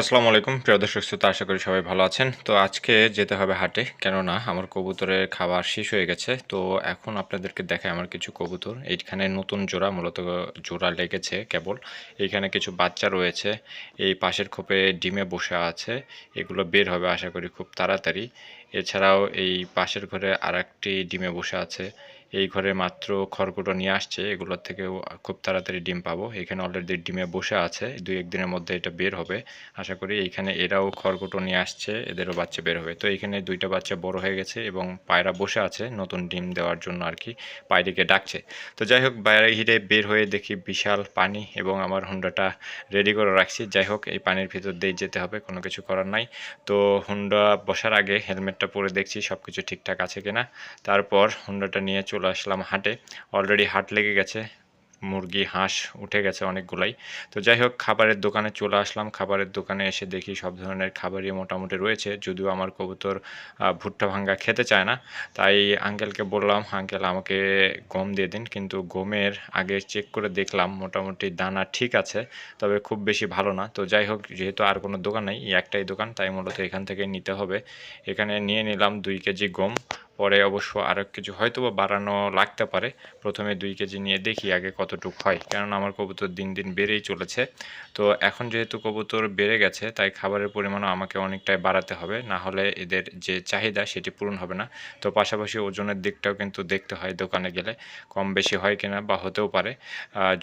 আসসালামু আলাইকুম। প্রিয় দর্শক শ্রোতা, আশা করি সবাই ভালো আছেন। তো আজকে যেতে হবে হাটে, কেননা আমার কবুতরের খাবার শেষ হয়ে গেছে। তো এখন আপনাদেরকে দেখায় আমার কিছু কবুতর। এইখানে নতুন জোড়া, মূলত জোড়া লেগেছে কেবল। এইখানে কিছু বাচ্চা রয়েছে। এই পাশের খোপে ডিমে বসে আছে। এগুলো বের হবে, আশা করি, খুব তাড়াতাড়ি। এছাড়াও এই পাশের ঘরে আর ডিমে বসে আছে। এই ঘরে মাত্র খড়কুটো নিয়ে আসছে, এগুলোর থেকেও খুব তাড়াতাড়ি ডিম পাবো। এখানে অলরেডি ডিমে বসে আছে, দুই একদিনের মধ্যে এটা বের হবে। আশা করি এইখানে এরাও খড়কুটো নিয়ে আসছে, এদেরও বাচ্চা বের হবে। তো এখানে দুইটা বাচ্চা বড় হয়ে গেছে এবং পায়রা বসে আছে নতুন ডিম দেওয়ার জন্য আর কি, পায়রিকে ডাকছে। তো যাই হোক, বাইরে হিরে বের হয়ে দেখি বিশাল পানি এবং আমার হুন্ডাটা রেডি করে রাখছি। যাই হোক, এই পানির ভিতর দিয়ে যেতে হবে, কোনো কিছু করার নাই। তো হুন্ডা বসার আগে হেলমেটটা পরে দেখছি সব কিছু ঠিকঠাক আছে কিনা। তারপর হুন্ডাটা নিয়ে আসলাম হাটে। অলরেডি হাট লেগে গেছে, মুরগি, হাঁস উঠে গেছে অনেকগুলাই। তো যাই হোক, খাবারের দোকানে চলে আসলাম। খাবারের দোকানে এসে দেখি সব ধরনের খাবারই মোটামুটি রয়েছে। যদিও আমার কবুতর ভুট্টা ভাঙ্গা খেতে চায় না, তাই আঙ্কেলকে বললাম আঙ্কেল আমাকে গম দিয়ে দিন। কিন্তু গমের আগে চেক করে দেখলাম, মোটামুটি দানা ঠিক আছে, তবে খুব বেশি ভালো না। তো যাই হোক, যেহেতু আর কোনো দোকান নেই একটাই দোকান, তাই মূলত এখান থেকে নিতে হবে। এখানে নিয়ে নিলাম দুই কেজি গম। পরে অবশ্য আরও কিছু হয়তো বা বাড়ানো লাগতে পারে। প্রথমে দুই কেজি নিয়ে দেখি আগে কতটুক হয়, কারণ আমার কবুতর দিন দিন বেড়েই চলেছে। তো এখন যেহেতু কবুতর বেড়ে গেছে, তাই খাবারের পরিমাণও আমাকে অনেকটাই বাড়াতে হবে। না হলে এদের যে চাহিদা, সেটি পূরণ হবে না। তো পাশাপাশি ওজনের দিকটাও কিন্তু দেখতে হয় দোকানে গেলে, কম বেশি হয় কিনা বা হতেও পারে।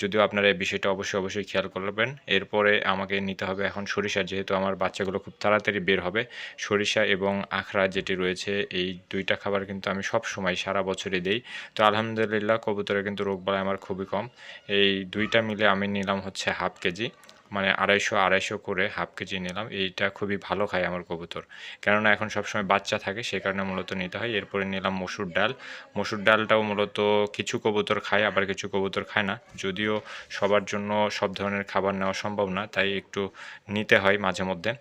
যদিও আপনারা এই বিষয়টা অবশ্যই অবশ্যই খেয়াল করবেন। এরপরে আমাকে নিতে হবে এখন সরিষা, যেহেতু আমার বাচ্চাগুলো খুব তাড়াতাড়ি বের হবে। সরিষা এবং আখড়া যেটি রয়েছে, এই দুইটা খাবার কিন্তু আমি সব সময় সারা বছরই দেই। তো আলহামদুলিল্লাহ কবুতরের কিন্তু রোগবালাই আমার খুবই কম। এই দুইটা মিলে আমি নিলাম হচ্ছে হাফ কেজি মানে আড়াইশো আড়াইশো করে হাফ কেজি নিলাম। এইটা খুবই ভালো খায় আমার কবুতর। কেননা এখন সবসময় বাচ্চা থাকে, সে কারণে মূলত নিতে হয়। এরপরে নিলাম মসুর ডাল। মসুর ডালটাও মূলত কিছু কবুতর খায়, আবার কিছু কবুতর খায় না। যদিও সবার জন্য সব ধরনের খাবার নেওয়া সম্ভব না, তাই একটু নিতে হয় মাঝে মধ্যে।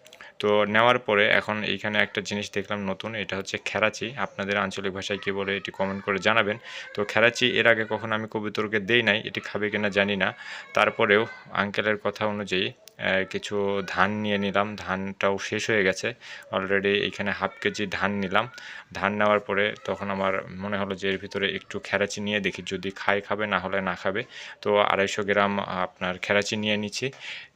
তো নেওয়ার পরে এখন এইখানে একটা জিনিস দেখলাম নতুন, এটা হচ্ছে খেরাচি। আপনাদের আঞ্চলিক ভাষায় কী বলে এটি কমেন্ট করে জানাবেন। তো খেরাচি এর আগে কখনো আমি কবিতরকে দেই নাই, এটি খাবে কিনা জানি না। তারপরেও আঙ্কেলের কথা অনুযায়ী কিছু ধান নিয়ে নিলাম। ধানটাও শেষ হয়ে গেছে। অলরেডি এখানে হাফ কেজি ধান নিলাম। ধান নেওয়ার পরে তখন আমার মনে হলো যে এর ভিতরে একটু খেরাচি নিয়ে দেখি। যদি খায় খাবে, না হলে না খাবে। তো আড়াইশো গ্রাম আপনার খেরাচি নিয়ে নিচ্ছি।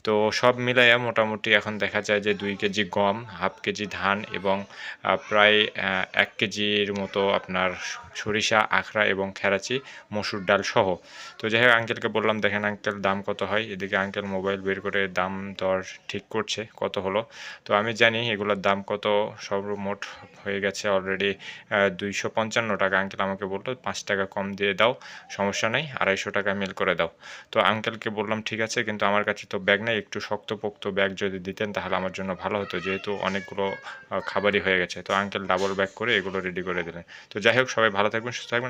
তো সব মিলাইয়া মোটামুটি এখন দেখা যায় যে দুই কেজি গম, হাফ কেজি ধান এবং প্রায় এক কেজির মতো আপনার সরিষা আখড়া এবং খেরাচি, মসুর ডাল সহ। তো যাই হোক আঙ্কেলকে বললাম, দেখেন আঙ্কেল দাম কত হয়? এদিকে আঙ্কেল মোবাইল বের করে দাম দর ঠিক করছে, কত হলো? তো আমি জানি এগুলোর দাম কত, সব সর্বমোট হয়ে গেছে অলরেডি দুইশো পঞ্চান্ন টাকা। আঙ্কেল আমাকে বলল, পাঁচ টাকা কম দিয়ে দাও, সমস্যা নেই, আড়াইশো টাকা মিল করে দাও। তো আঙ্কেলকে বললাম, ঠিক আছে, কিন্তু আমার কাছে তো ব্যাগ নেই, একটু শক্তপোক্ত ব্যাগ যদি দিতেন, তাহলে আমার জন্য ভালো হতো, যেহেতু অনেকগুলো খাবারই হয়ে গেছে। তো আঙ্কেল ডাবল ব্যাগ করে এগুলো রেডি করে দিলেন। তো যাই হোক, সবাই ভালো থাকবেন, সুস্থ থাকবেন।